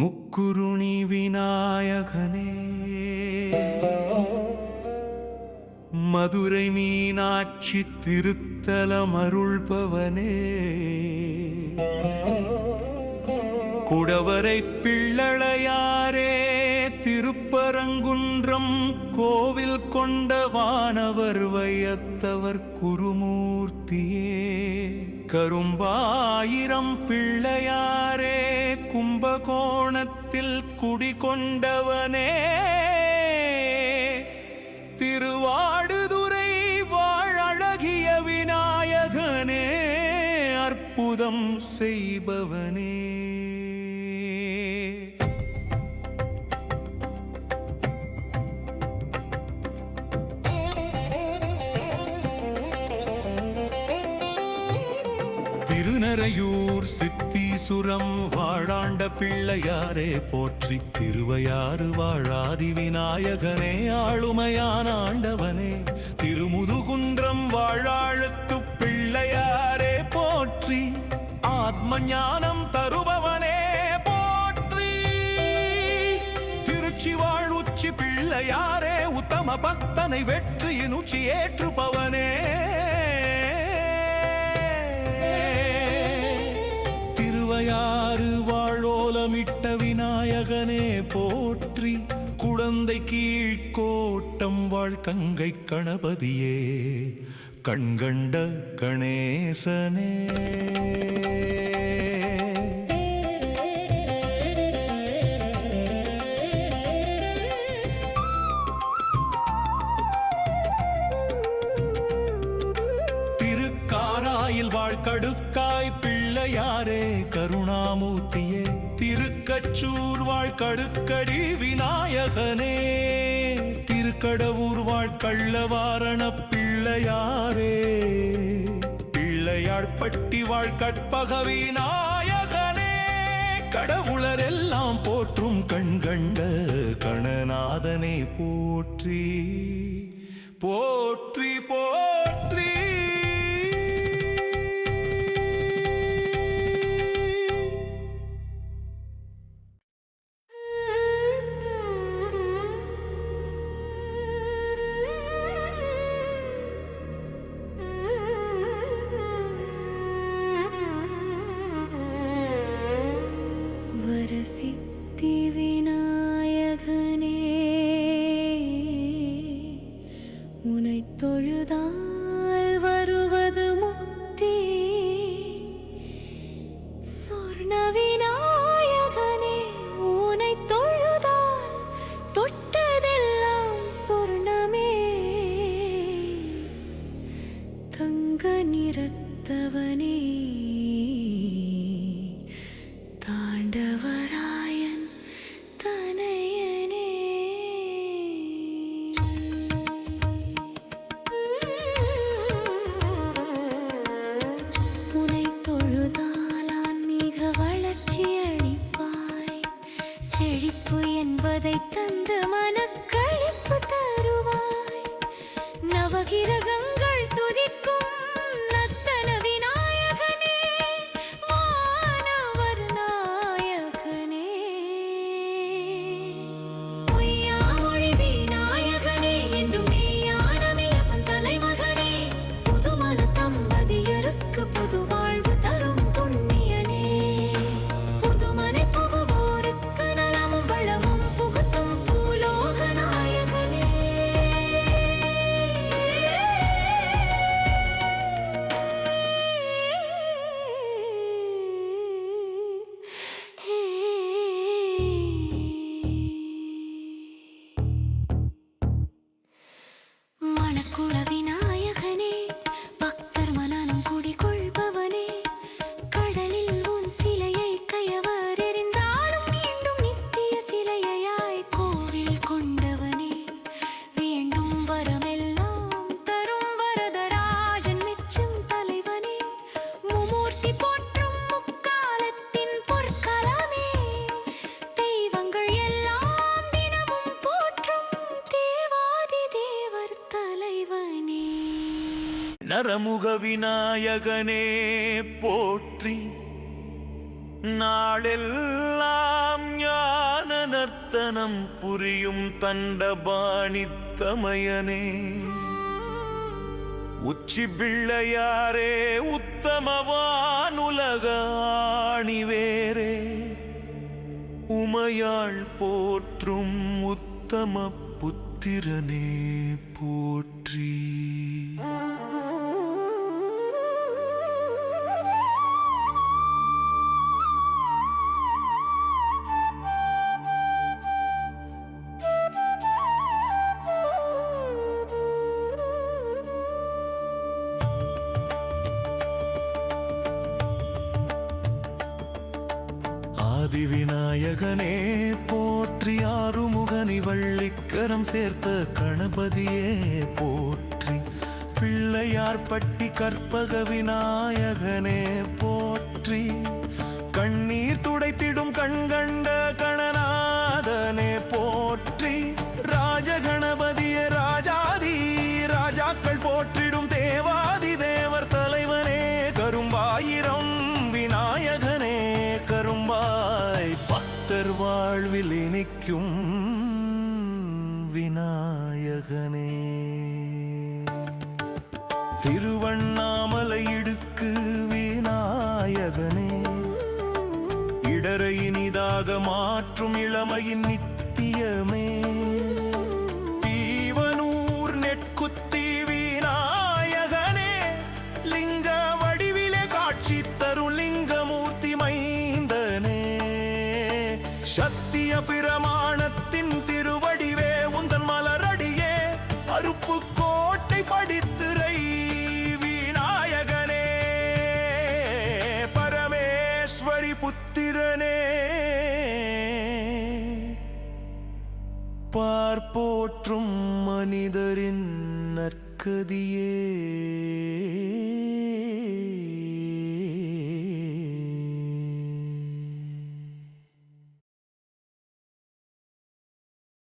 முக்குருணி விநாயகனே மதுரை மீனாட்சி திருத்தலம் அருள்பவனே. குடவரை பிள்ளளையாரே திருப்பரங்குன்றம் கோவில் கொண்ட வானவர் வையத்தவர் குருமூர்த்தியே. கரும்பாயிரம் பிள்ளையாரே கும்பகோணத்தில் குடிகொண்டவனே திருவாடுதுறை வாழழகிய விநாயகனே அற்புதம் செய்பவனே. திருநரையூர் சித்தீசுரம் வாழாண்ட பிள்ளையாரே போற்றி திருவையாறு வாழாதி விநாயகனே ஆளுமையான ஆண்டவனே. திருமுதுகுன்றம் வாழாழுத்து பிள்ளையாரே போற்றி ஆத்ம ஞானம் தருபவனே போற்றி. திருச்சி வாழ் உச்சி பிள்ளையாரே உத்தம பக்தனை வெற்றியின் உச்சி ஏற்றுபவனே. வாழோலமிட்ட விநாயகனே போற்றி குழந்தை கீழ்கோட்டம் வாழ் கங்கை கணபதியே. கண்கண்ட கணேசனே. திருக்காராயில் வாழ்கடுக்காய் பிள்ளையாரே கருணாமூர்த்தியே. திருக்கச்சூர் வாழ்கடுக்கடி விநாயகனே. திருக்கடவூர் வாழ்கள்ளவாரண பிள்ளையாரே. பிள்ளையாழ்பட்டி வாழ்கற்பக விநாயகனே. கடவுளர் எல்லாம் போற்றும் கண்கண்ட கணநாதனை போற்றி. போற்றி போ सिद्धिविनाय गणे మనకు நரமுக விநாயகனே போற்றி. நாளெல்லாம் ஞான நர்த்தனம் புரியும் தண்டபாணித்தமயனே உச்சி பிள்ளையாரே உத்தமவானுலகாணி வேரே உமையாள் போற்றும் உத்தம புத்திரனே போற்றி. ஆதிவிநாயகனே போற்றி ஆறுமுகனி வள்ளிக்கரம் சேர்த்த கணபதியே போற்றி. பிள்ளையார் பட்டி கற்பக விநாயகனே போற்றி. வாழ்வில் இனிக்கும் விநாயகனே. திருவண்ணாமலை இடுக்கு விநாயகனே. இடரை இனிதாக மாற்றும் இளமையின் நித்த புத்திரனே பார்ப்போற்றும் மனிதரின் நற்கதியே.